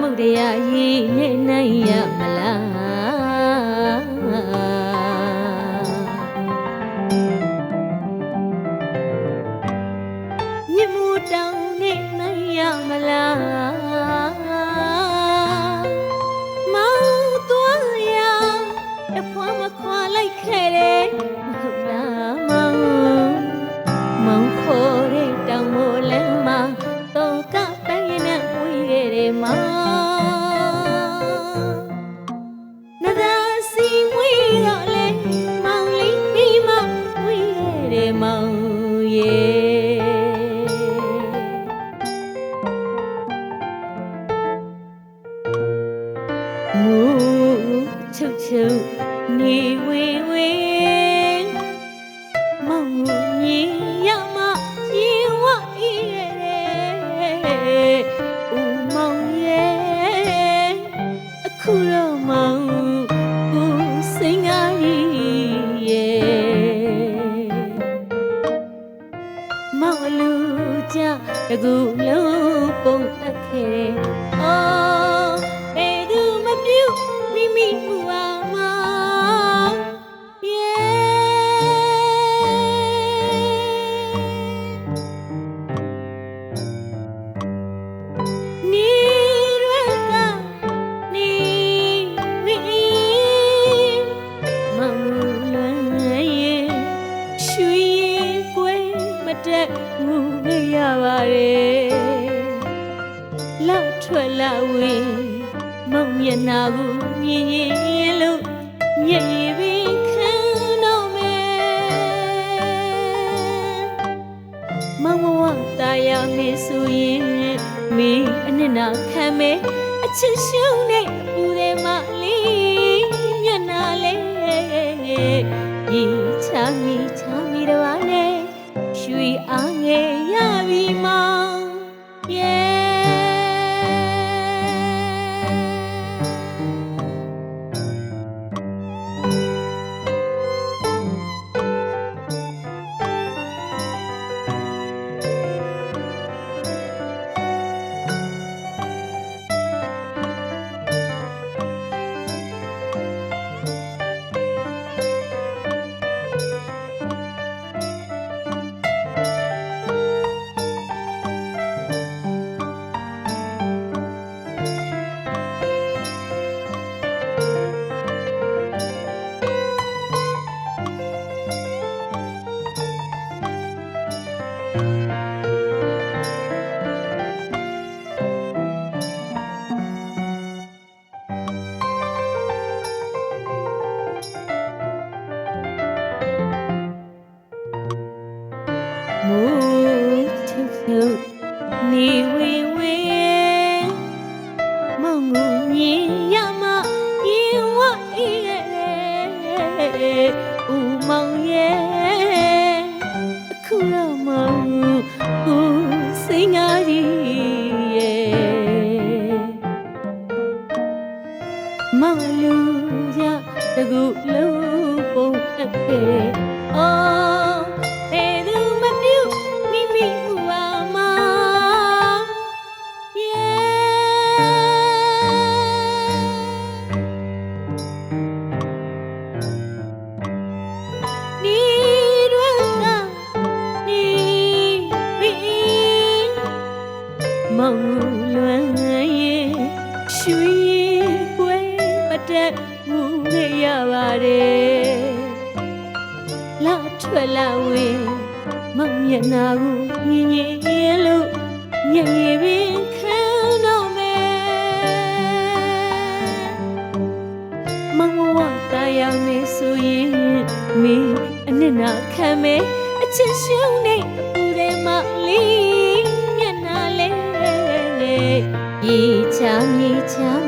မုတ်တရားရေးနဲ့နိုင်ရမလား ခဲ့ ခုတော့မောင်ဦးစိန်ကားကြီးရဲ့မောင်အလူကြတကူလုံးပုံအပ်ခဲ့ မတက်မှုရပါတယ်လောက်ထွက်လာဝင်မောင်မျက်နာကိုမြင်ရင်လို့မျက်ရည်ပင်ခံတော့မယ်မောင်မဝတာယာမေဆိုရင်မင်းအနစ်နာခံမေအချစ်ရှုံးနဲ့ပူတယ်မလေးမျက်နာလေးဤချာမီချာမီတော့နဲ့ရွှေ အားငယ်ရပြီမော မူ တကူလုံးပုံအပ်ခဲ့အော်ဘယ်သူမပြုတ်မိမိမူအောင်မ Yeah နီရွက်ကနီဝီမောင်လွမ်းရဲ့ရွှေကွယ်ပတက်မှုရ ပါတယ်လာထွက်လာဝင်မောင်မျက်နာကိုမြင်ရင်လို့ညင်ရပင်ခံတော့မယ်မောင်ဝတာယာမေဆိုရင်မင်းအနစ်နာခံမေအချစ်ရှုံးနေအပူထဲမှာလေးမျက်နာလေးရေချာမြေချာမြေတစ်ပါးနဲ့ရွှေအား